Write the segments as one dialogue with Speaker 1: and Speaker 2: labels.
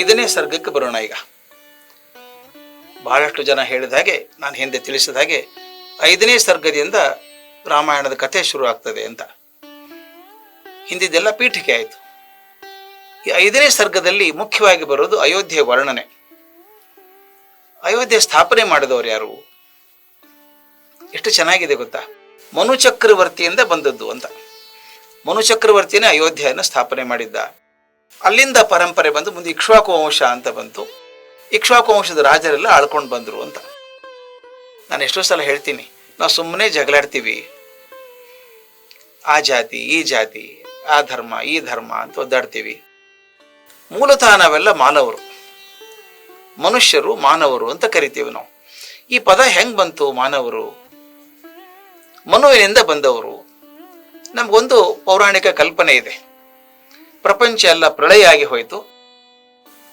Speaker 1: ಐದನೇ ಸರ್ಗಕ್ಕೆ ಬರೋಣ ಈಗ. ಬಹಳಷ್ಟು ಜನ ಹೇಳಿದ ಹಾಗೆ, ನಾನು ಹಿಂದೆ ತಿಳಿಸಿದ ಹಾಗೆ, ಐದನೇ ಸರ್ಗದಿಂದ ರಾಮಾಯಣದ ಕಥೆ ಶುರು ಆಗ್ತದೆ ಅಂತ. ಹಿಂದಿದ್ದೆಲ್ಲ ಪೀಠಿಕೆ ಆಯಿತು. ಈ ಐದನೇ ಸರ್ಗದಲ್ಲಿ ಮುಖ್ಯವಾಗಿ ಬರೋದು ಅಯೋಧ್ಯೆ ವರ್ಣನೆ. ಅಯೋಧ್ಯೆ ಸ್ಥಾಪನೆ ಮಾಡಿದವರು ಯಾರು? ಎಷ್ಟು ಚೆನ್ನಾಗಿದೆ ಗೊತ್ತಾ? ಮನು ಚಕ್ರವರ್ತಿಯಿಂದ ಬಂದದ್ದು ಅಂತ. ಮನು ಚಕ್ರವರ್ತಿನೇ ಅಯೋಧ್ಯೆಯನ್ನು ಸ್ಥಾಪನೆ ಮಾಡಿದ್ದ. ಅಲ್ಲಿಂದ ಪರಂಪರೆ ಬಂದು ಮುಂದೆ ಇಕ್ಷ್ವಾಕು ವಂಶ ಅಂತ ಬಂತು. ಇಕ್ಷ್ವಾಕು ವಂಶದ ರಾಜರೆಲ್ಲ ಆಳ್ಕೊಂಡು ಬಂದರು ಅಂತ. ನಾನು ಎಷ್ಟೋ ಸಲ ಹೇಳ್ತೀನಿ, ನಾವು ಸುಮ್ಮನೆ ಜಗಳಾಡ್ತೀವಿ. ಆ ಜಾತಿ, ಈ ಜಾತಿ, ಆ ಧರ್ಮ, ಈ ಧರ್ಮ ಅಂತ ಒದ್ದಾಡ್ತೀವಿ. ಮೂಲತಃ ನಾವೆಲ್ಲ ಮಾನವರು. ಮನುಷ್ಯರು ಮಾನವರು ಅಂತ ಕರಿತೀವಿ ನಾವು. ಈ ಪದ ಹೆಂಗ್ ಬಂತು ಮಾನವರು? ಮನುವಿನಿಂದ ಬಂದವರು. ನಮಗೊಂದು ಪೌರಾಣಿಕ ಕಲ್ಪನೆ ಇದೆ. ಪ್ರಪಂಚ ಎಲ್ಲ ಪ್ರಳಯ ಆಗಿ ಹೋಯಿತು.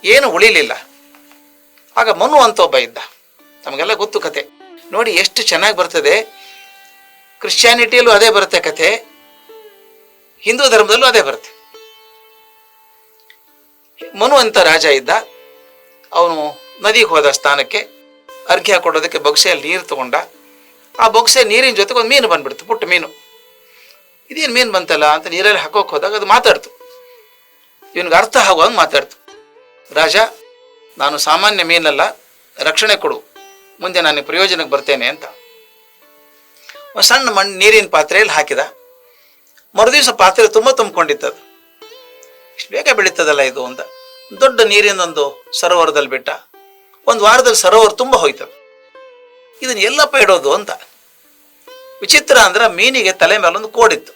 Speaker 1: ಏನು ಉಳಿಲಿಲ್ಲ. ಆಗ ಮನು ಅಂತ ಒಬ್ಬ ಇದ್ದ. ನಮಗೆಲ್ಲ ಗೊತ್ತು ಕತೆ. ನೋಡಿ ಎಷ್ಟು ಚೆನ್ನಾಗಿ ಬರ್ತದೆ. ಕ್ರಿಶ್ಚಿಯಾನಿಟಿಯಲ್ಲೂ ಅದೇ ಬರುತ್ತೆ ಕತೆ. ಹಿಂದೂ ಧರ್ಮದಲ್ಲೂ ಅದೇ ಬರುತ್ತೆ. ಮನು ಅಂತ ರಾಜ ಇದ್ದ. ಅವನು ನದಿಗೆ ಹೋದ ಸ್ಥಾನಕ್ಕೆ ಅರ್ಘ್ಯ ಕೊಡೋದಕ್ಕೆ ಬೊಗ್ಸೆಯಲ್ಲಿ ನೀರು ತಗೊಂಡ. ಆ ಬೊಗ್ಸೆ ನೀರಿನ ಜೊತೆಗೆ ಒಂದು ಮೀನು ಬಂದ್ಬಿಡ್ತು, ಪುಟ್ಟ ಮೀನು. ಇದೇನು ಮೀನು ಬಂತಲ್ಲ ಅಂತ ನೀರಲ್ಲಿ ಹಾಕೋಕೆ ಹೋದಾಗ ಅದು ಮಾತಾಡ್ತು. ಇವನಿಗೆ ಅರ್ಥ ಆಗುವಂಗೆ ಮಾತಾಡ್ತು. ರಾಜ, ನಾನು ಸಾಮಾನ್ಯ ಮೀನಲ್ಲ, ರಕ್ಷಣೆ ಕೊಡು. ಮುಂದೆ ನಾನು ಪ್ರಯೋಜನಕ್ಕೆ ಬರ್ತೇನೆ ಅಂತ. ಸಣ್ಣ ಮಣ್ಣು ನೀರಿನ ಪಾತ್ರೆಯಲ್ಲಿ ಹಾಕಿದ. ಮರುದಿವಸ ಪಾತ್ರೆ ತುಂಬ ತುಂಬಿಕೊಂಡಿತ್ತದು. ಇಷ್ಟು ಬೇಗ ಬೆಳೀತದಲ್ಲ ಇದು ಅಂತ. ದೊಡ್ಡ ನೀರಿನೊಂದು ಸರೋವರದಲ್ಲಿ ಬಿಟ್ಟ. ಒಂದು ವಾರದಲ್ಲಿ ಸರೋವರ ತುಂಬ ಹೋಯ್ತದೆ. ಇದನ್ನ ಎಲ್ಲಪ್ಪ ಇಡೋದು ಅಂತ. ವಿಚಿತ್ರ ಅಂದ್ರೆ ಮೀನಿಗೆ ತಲೆ ಮೇಲೊಂದು ಕೋಡಿತ್ತು.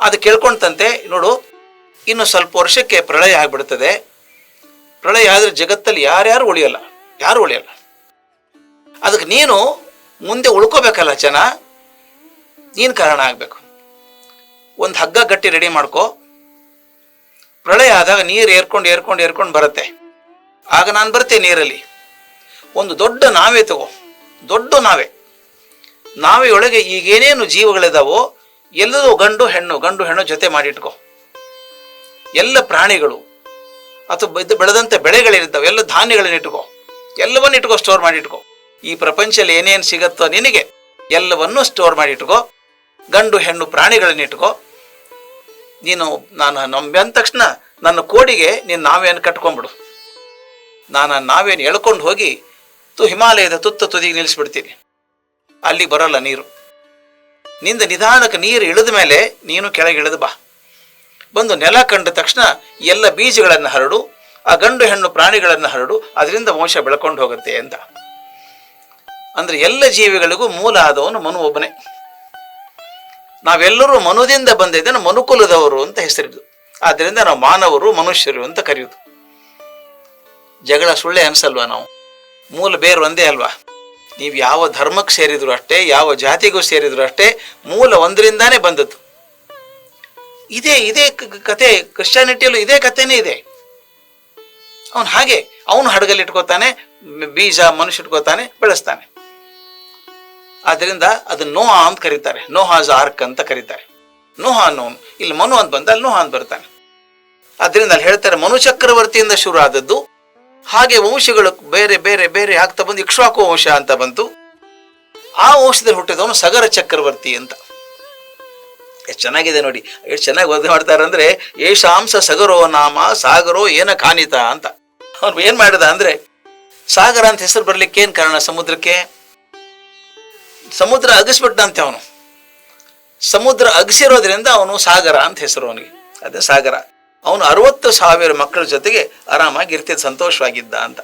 Speaker 1: ಅದು ಕೇಳ್ಕೊಂತಂತೆ, ನೋಡು ಇನ್ನು ಸ್ವಲ್ಪ ವರ್ಷಕ್ಕೆ ಪ್ರಳಯ ಆಗ್ಬಿಡ್ತದೆ. ಪ್ರಳಯ ಆದ್ರೆ ಜಗತ್ತಲ್ಲಿ ಯಾರ್ಯಾರು ಉಳಿಯಲ್ಲ, ಯಾರು ಉಳಿಯಲ್ಲ. ಅದಕ್ಕೆ ನೀನು ಮುಂದೆ ಉಳ್ಕೋಬೇಕಲ್ಲ ಜನ, ನೀನು ಕಾರಣ ಆಗಬೇಕು. ಒಂದು ಹಗ್ಗ ಗಟ್ಟಿ ರೆಡಿ ಮಾಡ್ಕೋ. ಪ್ರಳಯ ಆದಾಗ ನೀರು ಏರ್ಕೊಂಡು ಏರ್ಕೊಂಡು ಏರ್ಕೊಂಡು ಬರುತ್ತೆ. ಆಗ ನಾನು ಬರ್ತೇನೆ ನೀರಲ್ಲಿ. ಒಂದು ದೊಡ್ಡ ನಾವೆ ತಗೋ, ದೊಡ್ಡ ನಾವೆ. ನಾವೆಯೊಳಗೆ ಈಗೇನೇನು ಜೀವಗಳಿದಾವೋ ಎಲ್ಲದೂ ಗಂಡು ಹೆಣ್ಣು ಗಂಡು ಹೆಣ್ಣು ಜೊತೆ ಮಾಡಿಟ್ಕೋ. ಎಲ್ಲ ಪ್ರಾಣಿಗಳು ಅಥವಾ ಬೆಳೆದಂಥ ಬೆಳೆಗಳಿರ್ತಾವೆ, ಎಲ್ಲ ಧಾನ್ಯಗಳನ್ನ ಇಟ್ಕೋ. ಎಲ್ಲವನ್ನ ಇಟ್ಕೋ ಸ್ಟೋರ್ ಮಾಡಿ ಇಟ್ಕೋ ಈ ಪ್ರಪಂಚದಲ್ಲಿ ಏನೇನು ಸಿಗತ್ತೋ ನಿನಗೆ ಎಲ್ಲವನ್ನೂ ಸ್ಟೋರ್ ಮಾಡಿ ಇಟ್ಕೋ ಗಂಡು, ಹೆಣ್ಣು ಪ್ರಾಣಿಗಳನ್ನ ಇಟ್ಕೋ. ನೀನು, ನಾನು ನಂಬಿ ತಕ್ಷಣ ನನ್ನ ಕೋಡಿಗೆ ನೀನು ನಾವೇನು ಕಟ್ಕೊಂಡ್ಬಿಡು. ನಾನು ನಾವೇನು ಎಳ್ಕೊಂಡು ಹೋಗಿ ತು ಹಿಮಾಲಯದ ತುತ್ತ ತುದಿಗೆ ನಿಲ್ಲಿಸ್ಬಿಡ್ತೀನಿ. ಅಲ್ಲಿ ಬರೋಲ್ಲ ನೀರು. ನಿಂದ ನಿಧಾನಕ್ಕೆ ನೀರು ಇಳಿದ ಮೇಲೆ ನೀನು ಕೆಳಗೆ ಇಳಿದು ಬಾ. ಬಂದು ನೆಲ ಕಂಡ ತಕ್ಷಣ ಎಲ್ಲ ಬೀಜಗಳನ್ನು ಹರಡು, ಆ ಗಂಡು ಹೆಣ್ಣು ಪ್ರಾಣಿಗಳನ್ನು ಹರಡು, ಅದರಿಂದ ವಂಶ ಬೆಳ್ಕೊಂಡು ಹೋಗುತ್ತೆ ಅಂತ. ಅಂದ್ರೆ ಎಲ್ಲ ಜೀವಿಗಳಿಗೂ ಮೂಲ ಆದವನು ಮನು ಒಬ್ಬನೇ. ನಾವೆಲ್ಲರೂ ಮನುದಿಂದ ಬಂದಿದ್ದನ್ನು ಮನುಕುಲದವರು ಅಂತ ಹೆಸರಿದ್ದು. ಆದ್ದರಿಂದ ನಾವು ಮಾನವರು, ಮನುಷ್ಯರು ಅಂತ ಕರೆಯುವುದು ಜಗಳ ಸುಳ್ಳೆ ಅನ್ಸಲ್ವಾ ನಾವು? ಮೂಲ ಬೇರು ಒಂದೇ ಅಲ್ವಾ? ನೀವು ಯಾವ ಧರ್ಮಕ್ಕೆ ಸೇರಿದ್ರು ಅಷ್ಟೇ, ಯಾವ ಜಾತಿಗೂ ಸೇರಿದ್ರು ಅಷ್ಟೇ, ಮೂಲ ಒಂದರಿಂದಾನೇ ಬಂದದ್ದು. ಇದೇ ಇದೇ ಕತೆ ಕ್ರಿಶ್ಚಾನಿಟಿಯಲ್ಲೂ ಇದೇ ಕಥೆನೇ ಇದೆ. ಅವನು ಹಾಗೆ, ಅವನು ಹಡಗಲ್ಲಿ ಇಟ್ಕೋತಾನೆ, ಬೀಜ ಮನುಷ್ಯ ಇಟ್ಕೋತಾನೆ, ಬೆಳೆಸ್ತಾನೆ. ಆದ್ದರಿಂದ ಅದು ನೋಹಾ ಅಂತ ಕರೀತಾರೆ. ನೋಹಾಜ್ ಆರ್ಕ್ ಅಂತ ಕರೀತಾರೆ. ನೋಹಾ ಅನ್ನೋನು, ಇಲ್ಲಿ ಮನು ಅಂತ ಬಂದ ಅಲ್ಲಿ ನೋಹ ಅಂತ ಬರ್ತಾನೆ. ಅದರಿಂದ ಅಲ್ಲಿ ಹೇಳ್ತಾರೆ, ಮನು ಚಕ್ರವರ್ತಿಯಿಂದ ಶುರು ಆದದ್ದು ಹಾಗೆ ವಂಶಗಳು ಬೇರೆ ಬೇರೆ ಬೇರೆ ಆಗ್ತಾ ಬಂದು ಇಕ್ಷ್ವಾಕು ವಂಶ ಅಂತ ಬಂತು. ಆ ವಂಶದಲ್ಲಿ ಹುಟ್ಟಿದವನು ಸಗರ ಚಕ್ರವರ್ತಿ ಅಂತ. ಎಷ್ಟು ಚೆನ್ನಾಗಿದೆ ನೋಡಿ. ಎಷ್ಟು ಚೆನ್ನಾಗಿ ವರ್ಧನೆ ಮಾಡ್ತಾರೆ ಅಂದ್ರೆ ಏಷಾಂಶ ಸಗರೋ ನಾಮ, ಸಾಗರೋ ಏನ ಕಾನಿತ ಅಂತ. ಅವ್ನು ಏನು ಮಾಡಿದ ಅಂದ್ರೆ, ಸಾಗರ ಅಂತ ಹೆಸರು ಬರ್ಲಿಕ್ಕೆ ಏನ್ ಕಾರಣ? ಸಮುದ್ರಕ್ಕೆ? ಸಮುದ್ರ ಅಗಸ್ಬಿಟ್ಟಂತೆ ಅವನು. ಸಮುದ್ರ ಅಗಸಿರೋದ್ರಿಂದ ಅವನು ಸಾಗರ ಅಂತ ಹೆಸರು ಅವನಿಗೆ. ಅದೇ ಸಾಗರ. ಅವನು ಅರವತ್ತು ಸಾವಿರ ಮಕ್ಕಳ ಜೊತೆಗೆ ಆರಾಮಾಗಿ ಇರ್ತಿದ್ದ, ಸಂತೋಷವಾಗಿದ್ದ ಅಂತ.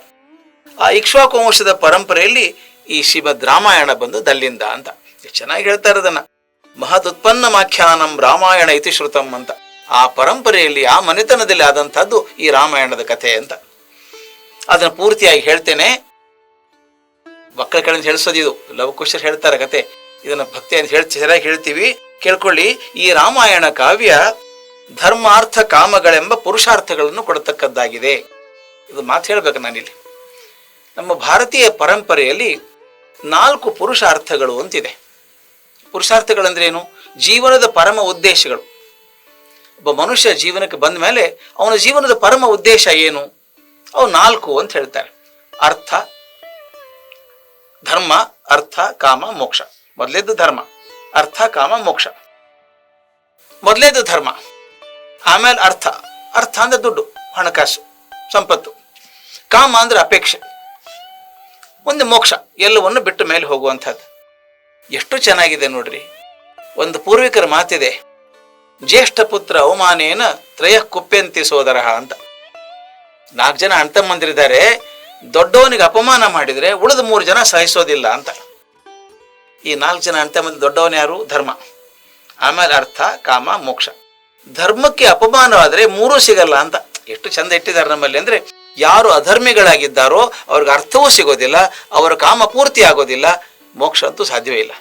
Speaker 1: ಆ ಇಕ್ಷ್ವಾಕು ವಂಶದ ಪರಂಪರೆಯಲ್ಲಿ ಈ ಶ್ರೀಮದ್ ರಾಮಾಯಣ ಬಂದು ದಲ್ಲಿಂದ ಅಂತ. ಚೆನ್ನಾಗಿ ಹೇಳ್ತಾರೆ ಮಹದುತ್ಪನ್ನಮಾಖ್ಯಾನಂ ರಾಮಾಯಣ ಇತಿ ಶ್ರುತಂ ಅಂತ. ಆ ಪರಂಪರೆಯಲ್ಲಿ, ಆ ಮನೆತನದಲ್ಲಿ ಆದಂಥದ್ದು ಈ ರಾಮಾಯಣದ ಕಥೆ ಅಂತ. ಅದನ್ನು ಪೂರ್ತಿಯಾಗಿ ಹೇಳ್ತೇನೆ. ಮಕ್ಕಳ ಕಡೆಯಿಂದ ಹೇಳಿಸೋದು ಇದು. ಲವಕುಶರು ಹೇಳ್ತಾರೆ ಕತೆ. ಇದನ್ನ ಅಂತ ಹೇಳಿ ಸರಿಯಾಗಿ ಹೇಳ್ತೀವಿ. ಕೇಳ್ಕೊಳ್ಳಿ, ಈ ರಾಮಾಯಣ ಕಾವ್ಯ ಧರ್ಮಾರ್ಥ ಕಾಮಗಳೆಂಬ ಪುರುಷಾರ್ಥಗಳನ್ನು ಕೊಡತಕ್ಕದ್ದಾಗಿದೆ. ಇದು ಮಾತು ಹೇಳ್ಬೇಕು ನಾನಿಲ್ಲಿ. ನಮ್ಮ ಭಾರತೀಯ ಪರಂಪರೆಯಲ್ಲಿ ನಾಲ್ಕು ಪುರುಷಾರ್ಥಗಳು ಅಂತಿದೆ. ಪುರುಷಾರ್ಥಗಳಂದ್ರೇನು? ಜೀವನದ ಪರಮ ಉದ್ದೇಶಗಳು. ಒಬ್ಬ ಮನುಷ್ಯ ಜೀವನಕ್ಕೆ ಬಂದ ಮೇಲೆ ಅವನ ಜೀವನದ ಪರಮ ಉದ್ದೇಶ ಏನು? ಅವು ನಾಲ್ಕು ಅಂತ ಹೇಳ್ತಾರೆ. ಅರ್ಥ, ಧರ್ಮ, ಅರ್ಥ, ಕಾಮ, ಮೋಕ್ಷ. ಮೊದಲೇದ್ದು ಧರ್ಮ, ಅರ್ಥ, ಕಾಮ, ಮೋಕ್ಷ. ಮೊದಲೇದು ಧರ್ಮ, ಆಮೇಲೆ ಅರ್ಥ. ಅರ್ಥ ಅಂದ್ರೆ ದುಡ್ಡು, ಹಣಕಾಸು, ಸಂಪತ್ತು. ಕಾಮ ಅಂದ್ರೆ ಅಪೇಕ್ಷೆ. ಒಂದು ಮೋಕ್ಷ, ಎಲ್ಲವನ್ನು ಬಿಟ್ಟು ಮೇಲೆ ಹೋಗುವಂಥದ್ದು. ಎಷ್ಟು ಚೆನ್ನಾಗಿದೆ ನೋಡ್ರಿ. ಒಂದು ಪೂರ್ವಿಕರ ಮಾತಿದೆ, ಜ್ಯೇಷ್ಠ ಪುತ್ರ ಅವಮಾನೇನ ತ್ರಯ ಕುಪ್ಪೆಂತಿ ಸೋದರ ಅಂತ. ನಾಲ್ಕು ಜನ ಅಣ್ತಮ್ಮಂದಿರಿದ್ದಾರೆ, ದೊಡ್ಡವನಿಗೆ ಅಪಮಾನ ಮಾಡಿದರೆ ಉಳಿದ ಮೂರು ಜನ ಸಹಿಸೋದಿಲ್ಲ ಅಂತ. ಈ ನಾಲ್ಕು ಜನ ಅಣ್ತಮ್ಮಂದಿ ದೊಡ್ಡವನ ಯಾರು? ಧರ್ಮ. ಆಮೇಲೆ ಅರ್ಥ, ಕಾಮ, ಮೋಕ್ಷ. ಧರ್ಮಕ್ಕೆ ಅಪಮಾನವಾದ್ರೆ ಮೂರೂ ಸಿಗಲ್ಲ ಅಂತ. ಎಷ್ಟು ಚಂದ ಇಟ್ಟಿದ್ದಾರೆ ನಮ್ಮಲ್ಲಿ ಅಂದ್ರೆ, ಯಾರು ಅಧರ್ಮಿಗಳಾಗಿದ್ದಾರೋ ಅವ್ರಿಗೆ ಅರ್ಥವೂ ಸಿಗೋದಿಲ್ಲ, ಅವರ ಕಾಮ ಪೂರ್ತಿ ಆಗೋದಿಲ್ಲ ಮೋಕ್ಷ ಅಂತೂ ಸಾಧ್ಯವೇ ಇಲ್ಲ.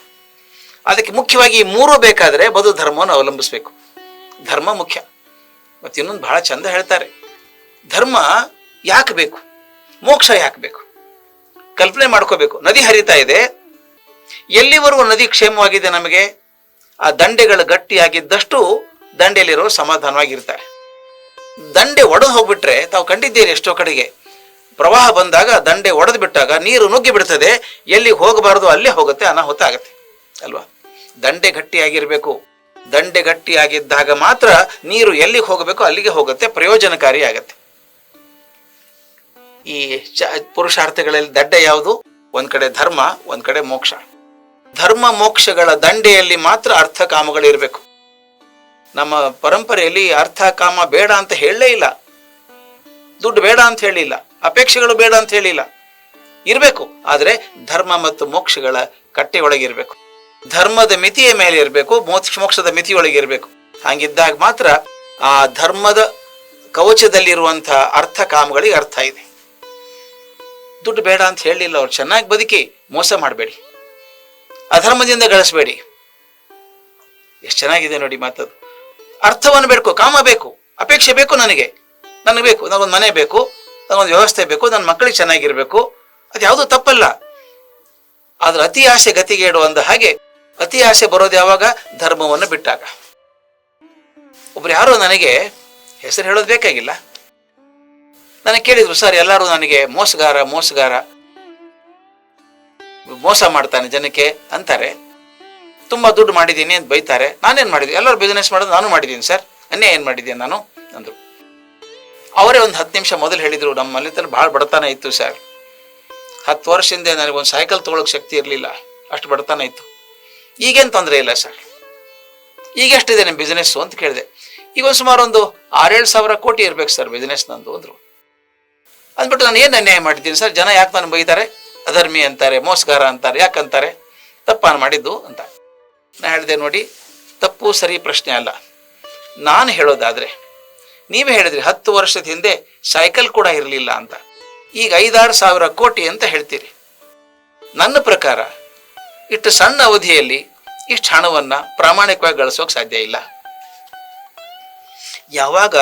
Speaker 1: ಅದಕ್ಕೆ ಮುಖ್ಯವಾಗಿ ಮೂರು ಬೇಕಾದರೆ ಬದು ಧರ್ಮವನ್ನು ಅವಲಂಬಿಸಬೇಕು. ಧರ್ಮ ಮುಖ್ಯ. ಮತ್ತು ಇನ್ನೊಂದು ಬಹಳ ಚಂದ ಹೇಳ್ತಾರೆ. ಧರ್ಮ ಯಾಕೆ ಬೇಕು? ಮೋಕ್ಷ ಯಾಕೆ ಬೇಕು? ಕಲ್ಪನೆ ಮಾಡ್ಕೋಬೇಕು. ನದಿ ಹರಿತಾ ಇದೆ. ಎಲ್ಲಿವರೆಗೂ ನದಿ ಕ್ಷೇಮವಾಗಿದೆ ನಮಗೆ? ಆ ದಂಡೆಗಳು ಗಟ್ಟಿಯಾಗಿದ್ದಷ್ಟು ದಂಡೆಯಲ್ಲಿರೋ ಸಮಾಧಾನವಾಗಿರ್ತಾರೆ. ದಂಡೆ ಒಡೆದು ಹೋಗ್ಬಿಟ್ರೆ ತಾವು ಕಂಡಿದ್ದೀರಿ ಎಷ್ಟೋ ಕಡೆಗೆ. ಪ್ರವಾಹ ಬಂದಾಗ ದಂಡೆ ಒಡೆದು ಬಿಟ್ಟಾಗ ನೀರು ನುಗ್ಗಿ ಬಿಡ್ತದೆ. ಎಲ್ಲಿ ಹೋಗಬಾರದು ಅಲ್ಲೇ ಹೋಗುತ್ತೆ, ಅನಾಹುತ ಆಗುತ್ತೆ. ಅಲ್ವಾ? ದಂಡೆ ಗಟ್ಟಿಯಾಗಿರ್ಬೇಕು. ದಂಡೆ ಗಟ್ಟಿಯಾಗಿದ್ದಾಗ ಮಾತ್ರ ನೀರು ಎಲ್ಲಿಗೆ ಹೋಗಬೇಕು ಅಲ್ಲಿಗೆ ಹೋಗುತ್ತೆ, ಪ್ರಯೋಜನಕಾರಿ ಆಗತ್ತೆ. ಈ ಚ, ಪುರುಷಾರ್ಥಗಳಲ್ಲಿ ದಡ್ಡೆ ಯಾವುದು? ಒಂದ್ ಕಡೆ ಧರ್ಮ, ಒಂದ್ ಕಡೆ ಮೋಕ್ಷ. ಧರ್ಮ ಮೋಕ್ಷಗಳ ದಂಡೆಯಲ್ಲಿ ಮಾತ್ರ ಅರ್ಥ ಕಾಮಗಳಿರ್ಬೇಕು ನಮ್ಮ ಪರಂಪರೆಯಲ್ಲಿ ಅರ್ಥ ಕಾಮ ಬೇಡ ಅಂತ ಹೇಳಲೇ ಇಲ್ಲ. ದುಡ್ಡು ಬೇಡ ಅಂತ ಹೇಳಿಲ್ಲ. ಅಪೇಕ್ಷೆಗಳು ಬೇಡ ಅಂತ ಹೇಳಿಲ್ಲ. ಇರಬೇಕು, ಆದರೆ ಧರ್ಮ ಮತ್ತು ಮೋಕ್ಷಗಳ ಕಟ್ಟೆಯೊಳಗಿರಬೇಕು. ಧರ್ಮದ ಮಿತಿಯ ಮೇಲೆ ಇರಬೇಕು, ಮೋಕ್ಷ ಮೋಕ್ಷದ ಮಿತಿಯೊಳಗಿರಬೇಕು. ಹಂಗಿದ್ದಾಗ ಮಾತ್ರ ಆ ಧರ್ಮದ ಕವಚದಲ್ಲಿರುವಂತಹ ಅರ್ಥ ಕಾಮಗಳಿಗೆ ಅರ್ಥ ಇದೆ. ದುಡ್ಡು ಬೇಡ ಅಂತ ಹೇಳಲಿಲ್ಲ ಅವ್ರು, ಚೆನ್ನಾಗಿ ಬದುಕಿ ಮೋಸ ಮಾಡಬೇಡಿ. ಅಧರ್ಮದಿಂದ ಗಳಿಸಬೇಡಿ. ಎಷ್ಟು ಚೆನ್ನಾಗಿದೆ ನೋಡಿ ಮಾತದು. ಅರ್ಥವನ್ನು ಬೇಕು, ಕಾಮ ಬೇಕು, ಅಪೇಕ್ಷೆ ಬೇಕು ನನಗೆ. ನನಗೆ ಬೇಕು, ನನಗೊಂದು ಮನೆ ಬೇಕು. ನನಗೊಂದು ವ್ಯವಸ್ಥೆ ಬೇಕು ನನ್ನ ಮಕ್ಕಳಿಗೆ ಚೆನ್ನಾಗಿರ್ಬೇಕು. ಅದು ಯಾವುದೂ ತಪ್ಪಲ್ಲ. ಆದ್ರೆ ಅತಿ ಆಸೆ ಗತಿಗೆ ಇಡುವಂತ ಹಾಗೆ, ಅತಿ ಆಸೆ ಬರೋದು ಯಾವಾಗ? ಧರ್ಮವನ್ನು ಬಿಟ್ಟಾಗ. ಒಬ್ರು ಯಾರೋ ನನಗೆ ಹೆಸರು ಹೇಳೋದು ಬೇಕಾಗಿಲ್ಲ. ನನಗೆ ಕೇಳಿದ್ರು, ಸರ್, ಎಲ್ಲರೂ ನನಗೆ ಮೋಸಗಾರ ಮೋಸಗಾರ. ಮೋಸ ಮಾಡ್ತಾನೆ ಜನಕ್ಕೆ, ಅಂತಾರೆ. ತುಂಬಾ ದುಡ್ಡು ಮಾಡಿದ್ದೀನಿ ಅಂತ ಬೈತಾರೆ. ನಾನೇನು ಮಾಡಿದ್ದೀನಿ ಎಲ್ಲರೂ ಬಿಸ್ನೆಸ್ ಮಾಡೋದು ನಾನು ಮಾಡಿದ್ದೀನಿ, ಸರ್. ಅನ್ನೇ ಏನು ಮಾಡಿದ್ದೀನಿ ನಾನು? ಅಂದ್ರು. ಅವರೇ ಒಂದು ಹತ್ತು ನಿಮಿಷ ಮೊದಲು ಹೇಳಿದ್ರು, ನಮ್ಮ ಮನೆತನ ಭಾಳ ಬಡತನ ಇತ್ತು ಸರ್. ಹತ್ತು ವರ್ಷದಿಂದ ನನಗೊಂದು ಸೈಕಲ್ ತೊಗೊಳ್ಳೋಕೆ ಶಕ್ತಿ ಇರಲಿಲ್ಲ. ಅಷ್ಟು ಬಡತನ ಇತ್ತು. ಈಗೇನು ತೊಂದರೆ ಇಲ್ಲ ಸರ್. ಈಗ ಎಷ್ಟಿದೆ ನಿಮ್ಮ ಬಿಸ್ನೆಸ್ಸು ಅಂತ ಕೇಳಿದೆ. ಈಗ ಒಂದು ಸುಮಾರು ಒಂದು ಆರೇಳು ಸಾವಿರ ಕೋಟಿ ಇರ್ಬೇಕು ಸರ್ ಬಿಸ್ನೆಸ್ ನಂದು ಅಂದ್ರು. ಅಂದ್ಬಿಟ್ಟು ನಾನು ಏನು ಅನ್ಯಾಯ ಮಾಡಿದ್ದೀನಿ ಸರ್? ಜನ ಯಾಕೆ ನಾನು ಬೈತಾರೆ? ಅಧರ್ಮಿ ಅಂತಾರೆ, ಮೋಸಗಾರ ಅಂತಾರೆ ಯಾಕಂತಾರೆ ತಪ್ಪಾನು ಮಾಡಿದ್ದು ಅಂತ. ನಾ ಹೇಳಿದೆ ನೋಡಿ, ತಪ್ಪು ಸರಿ ಪ್ರಶ್ನೆ ಅಲ್ಲ. ನಾನು ಹೇಳೋದಾದ್ರೆ ನೀವೇ ಹೇಳಿದ್ರಿ ಹತ್ತು ವರ್ಷದ ಹಿಂದೆ ಸೈಕಲ್ ಕೂಡ ಇರಲಿಲ್ಲ ಅಂತ. ಈಗ ಐದಾರು ಸಾವಿರ ಕೋಟಿ ಅಂತ ಹೇಳ್ತೀರಿ. ನನ್ನ ಪ್ರಕಾರ ಇಷ್ಟು ಸಣ್ಣ ಅವಧಿಯಲ್ಲಿ ಇಷ್ಟು ಹಣವನ್ನು ಪ್ರಾಮಾಣಿಕವಾಗಿ ಗಳಿಸೋಕೆ ಸಾಧ್ಯ ಇಲ್ಲ. ಯಾವಾಗ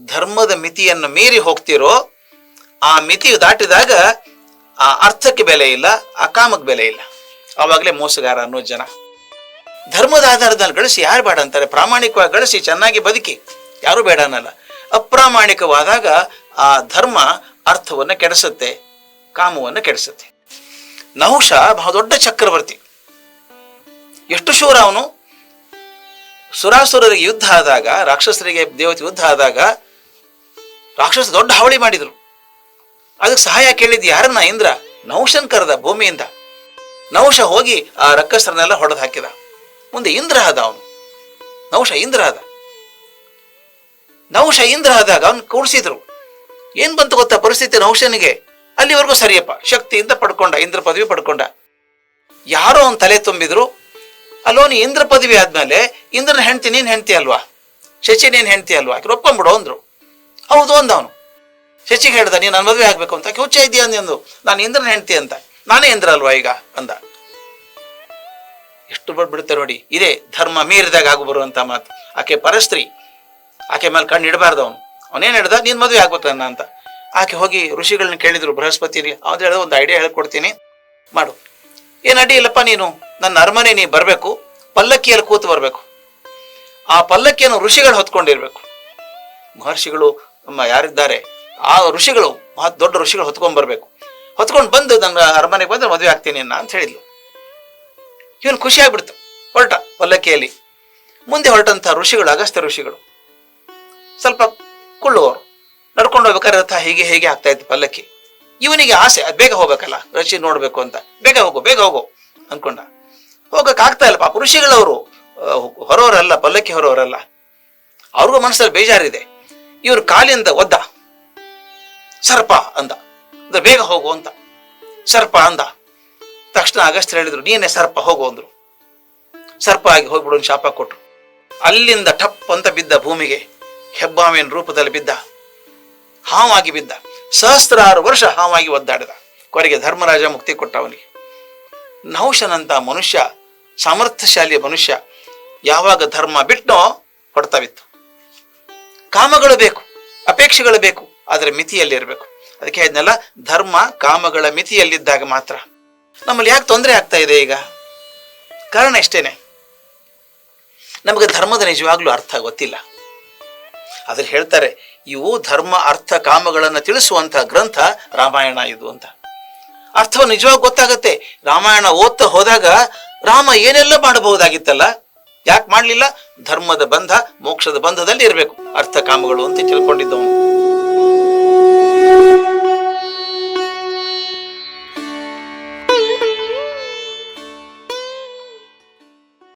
Speaker 1: ಧರ್ಮದ ಮಿತಿಯನ್ನು ಮೀರಿ ಹೋಗ್ತಿರೋ ಆ ಮಿತಿ ದಾಟಿದಾಗ ಆ ಅರ್ಥಕ್ಕೆ ಬೆಲೆ ಇಲ್ಲ, ಆ ಕಾಮಕ್ಕೆ ಬೆಲೆ ಇಲ್ಲ. ಆವಾಗಲೇ ಮೋಸಗಾರ ಅನ್ನೋ ಜನ. ಧರ್ಮದ ಆಧಾರದಲ್ಲಿ ಗಳಿಸಿ ಯಾರು ಬೇಡ ಅಂತಾರೆ ಪ್ರಾಮಾಣಿಕವಾಗಿ ಗಳಿಸಿ, ಚೆನ್ನಾಗಿ ಬದುಕಿ. ಯಾರು ಬೇಡ ಅನ್ನಲ್ಲ. ಅಪ್ರಾಮಾಣಿಕವಾದಾಗ ಆ ಧರ್ಮ ಅರ್ಥವನ್ನು ಕೆಡಿಸುತ್ತೆ, ಕಾಮವನ್ನು ಕೆಡಿಸುತ್ತೆ. ನಹುಷ ಬಹಳ ದೊಡ್ಡ ಚಕ್ರವರ್ತಿ. ಎಷ್ಟು ಶೂರ ಅವನು? ಸುರಾಸುರರಿಗೆ ಯುದ್ಧ ಆದಾಗ, ರಾಕ್ಷಸರಿಗೆ ದೇವತೆ ಯುದ್ಧ ಆದಾಗ ರಾಕ್ಷಸ ದೊಡ್ಡ ಹಾವಳಿ ಮಾಡಿದ್ರು. ಅದಕ್ಕೆ ಸಹಾಯ ಕೇಳಿದ್ದು ಯಾರನ್ನ? ಇಂದ್ರ. ನೌಶನ್ ಕರೆದ ಭೂಮಿಯಿಂದ. ನಹುಷ ಹೋಗಿ ಆ ರಕ್ಕಸರನ್ನೆಲ್ಲ ಹೊಡೆದು ಹಾಕಿದ. ಮುಂದೆ ಇಂದ್ರ ಆದ ಅವನು. ನೌಶ ಇಂದ್ರ ಆದ. ನಹುಷ ಇಂದ್ರ ಆದಾಗ ಅವನು ಕೂಡಿಸಿದ್ರು ಏನ್ ಬಂತು ಗೊತ್ತಾ ಪರಿಸ್ಥಿತಿ ನೌಶನಿಗೆ ಅಲ್ಲಿವರೆಗೂ ಸರಿಯಪ್ಪ, ಶಕ್ತಿಯಿಂದ ಪಡ್ಕೊಂಡ, ಇಂದ್ರ ಪದವಿ ಪಡ್ಕೊಂಡ. ಯಾರೋ ಅವನ್ ತಲೆ ತುಂಬಿದ್ರು ಅಲ್ಲೋನಿ ಇಂದ್ರ ಪದವಿ ಆದ್ಮೇಲೆ ಇಂದ್ರನ ಹೆಂಡ್ತಿ ನೀನ್ ಹೆಂಡತಿ ಅಲ್ವಾ? ಶಚಿ ನೀನ್ ಹೆಂಡ್ತಿ ಅಲ್ವಾ? ಆಕೆ ಒಪ್ಕೊಂಡ್ಬಿಡು ಅಂದ್ರು. ಹೌದು ಅಂದ ಅವನು ಶಚಿಗೆ ಹೇಳ್ದ, ನೀನ್ ನನ್ನ ಮದುವೆ ಆಗ್ಬೇಕು ಅಂತ. ಹುಚ್ಚ ಇದೆಯಾ? ಅಂದು ನಾನು ಇಂದ್ರನ ಹೆಂಡ್ತಿ ಅಂತ. ನಾನೇ ಇಂದ್ರ ಅಲ್ವಾ ಈಗ? ಅಂದ. ಎಷ್ಟು ಬಿಡುತ್ತೆ ನೋಡಿ, ಇದೇ ಧರ್ಮ ಮೀರಿದಾಗ ಆಗು ಬರುವಂತ ಮಾತು. ಆಕೆ ಪರಸ್ತ್ರೀ ಆಕೆ ಮೇಲೆ ಕಣ್ಣು ಇಡಬಾರ್ದು ಅವನು. ಅವನೇನು ಹೇಳ್ದ? ನೀನ್ ಮದುವೆ ಆಗ್ಬೇಕು ನನ್ನ ಅಂತ. ಆಕೆ ಹೋಗಿ ಋಷಿಗಳನ್ನ ಕೇಳಿದ್ರು, ಬೃಹಸ್ಪತಿ ಅವ್ನು ಹೇಳ್ದ ಒಂದು ಐಡಿಯಾ ಹೇಳ್ಕೊಡ್ತೀನಿ. ಮಾಡು. ಏನು ಅಡ್ಡಿ ಇಲ್ಲಪ್ಪ ನೀನು? ನನ್ನ ಅರಮನೆ ನೀ ಬರಬೇಕು. ಪಲ್ಲಕ್ಕಿಯಲ್ಲಿ ಕೂತು ಬರಬೇಕು. ಆ ಪಲ್ಲಕ್ಕಿಯನ್ನು ಋಷಿಗಳು ಹೊತ್ಕೊಂಡಿರ್ಬೇಕು. ಮಹರ್ಷಿಗಳು, ನಮ್ಮ ಯಾರಿದ್ದಾರೆ? ಆ ಋಷಿಗಳು, ಮಹಾ ದೊಡ್ಡ ಋಷಿಗಳು ಹೊತ್ಕೊಂಡ್ ಬರಬೇಕು. ಹೊತ್ಕೊಂಡು ಬಂದು ನನ್ನ ಅರಮನೆಗೆ ಬಂದ್ರೆ ಮದುವೆ ಆಗ್ತೀನಿ ಅಂತ ಹೇಳಿದ್ಲು. ಇವನು ಖುಷಿ ಆಗ್ಬಿಡ್ತು. ಹೊರಟ ಪಲ್ಲಕ್ಕಿಯಲ್ಲಿ. ಮುಂದೆ ಹೊರಟಂತ ಋಷಿಗಳು, ಅಗಸ್ತ್ಯ ಋಷಿಗಳು. ಸ್ವಲ್ಪ ಕುಳ್ಳುವರು ನಡ್ಕೊಂಡು ಹೋಗ್ಬೇಕಾದ್ರೆ ರಥ ಹೀಗೆ ಹೇಗೆ ಆಗ್ತಾ ಇತ್ತು ಪಲ್ಲಕ್ಕಿ. ಇವನಿಗೆ ಆಸೆ ಬೇಗ ಹೋಗ್ಬೇಕಲ್ಲ, ಋಷಿ ನೋಡ್ಬೇಕು ಅಂತ. ಬೇಗ ಹೋಗು ಬೇಗ ಹೋಗು ಅನ್ಕೊಂಡ. ಹೋಗಕ್ ಆಗ್ತಾ ಇಲ್ಲ ಪಾಪ ಋಷಿಗಳವರು ಹೊರವರಲ್ಲ ಪಲ್ಲಕ್ಕಿ ಹೊರವರಲ್ಲ ಅವ್ರಿಗೂ ಮನಸ್ಸಲ್ಲಿ ಬೇಜಾರಿದೆ. ಇವ್ರ ಕಾಲಿಂದ ಒದ್ದ. ಸರ್ಪ ಅಂದ. ಅಂದ್ರೆ ಬೇಗ ಹೋಗು ಅಂತ. ಸರ್ಪ ಅಂದ. ತಕ್ಷಣ ಅಗಸ್ತ್ಯ ಹೇಳಿದ್ರು, ನೀನೇ ಸರ್ಪ, ಹೋಗು ಅಂದ್ರು. ಸರ್ಪ ಆಗಿ ಹೋಗ್ಬಿಡು ಶಾಪ ಕೊಟ್ರು. ಅಲ್ಲಿಂದ ಟಪ್ ಅಂತ ಬಿದ್ದ ಭೂಮಿಗೆ. ಹೆಬ್ಬಾವಿನ ರೂಪದಲ್ಲಿ ಬಿದ್ದ. ಹಾವಾಗಿ ಬಿದ್ದ. ಸಹಸ್ರಾರು ವರ್ಷ ಹಾವಾಗಿ ಒದ್ದಾಡಿದ. ಕೊನೆಗೆ ಧರ್ಮರಾಜ ಮುಕ್ತಿ ಕೊಟ್ಟ ಅವನಿಗೆ ನಹುಶನಂತ ಮನುಷ್ಯ ಸಾಮರ್ಥ್ಯಶಾಲಿಯ ಮನುಷ್ಯ ಯಾವಾಗ ಧರ್ಮ ಬಿಟ್ಟನೋ ಹೊಡ್ತಾವಿತ್ತು. ಕಾಮಗಳು ಬೇಕು, ಅಪೇಕ್ಷೆಗಳು ಬೇಕು, ಆದರೆ ಮಿತಿಯಲ್ಲಿ ಇರಬೇಕು. ಅದಕ್ಕೆ ಹೇಳಿದ್ನಲ್ಲ, ಧರ್ಮ ಕಾಮಗಳ ಮಿತಿಯಲ್ಲಿದ್ದಾಗ ಮಾತ್ರ. ನಮ್ಮಲ್ಲಿ ಯಾಕೆ ತೊಂದರೆ ಆಗ್ತಾ ಇದೆ ಈಗ? ಕಾರಣ ಇಷ್ಟೇನೆ. ನಮಗೆ ಧರ್ಮದ ನಿಜವಾಗ್ಲೂ ಅರ್ಥ ಗೊತ್ತಿಲ್ಲ. ಅದ್ರಲ್ಲಿ ಹೇಳ್ತಾರೆ, ಇವು ಧರ್ಮ, ಅರ್ಥ, ಕಾಮಗಳನ್ನು ತಿಳಿಸುವಂತಹ ಗ್ರಂಥ ರಾಮಾಯಣ ಇದು ಅಂತ. ಅರ್ಥವು ನಿಜವಾಗಿ ಗೊತ್ತಾಗತ್ತೆ. ರಾಮಾಯಣ ಓದ್ತಾ ಹೋದಾಗ ರಾಮ ಏನೆಲ್ಲ ಮಾಡಬಹುದಾಗಿತ್ತಲ್ಲ? ಯಾಕೆ ಮಾಡಲಿಲ್ಲ? ಧರ್ಮದ ಬಂಧ, ಮೋಕ್ಷದ ಬಂಧದಲ್ಲಿ ಇರಬೇಕು. ಅರ್ಥ, ಕಾಮಗಳು ಅಂತ ತಿಳ್ಕೊಂಡಿದ್ದವನು.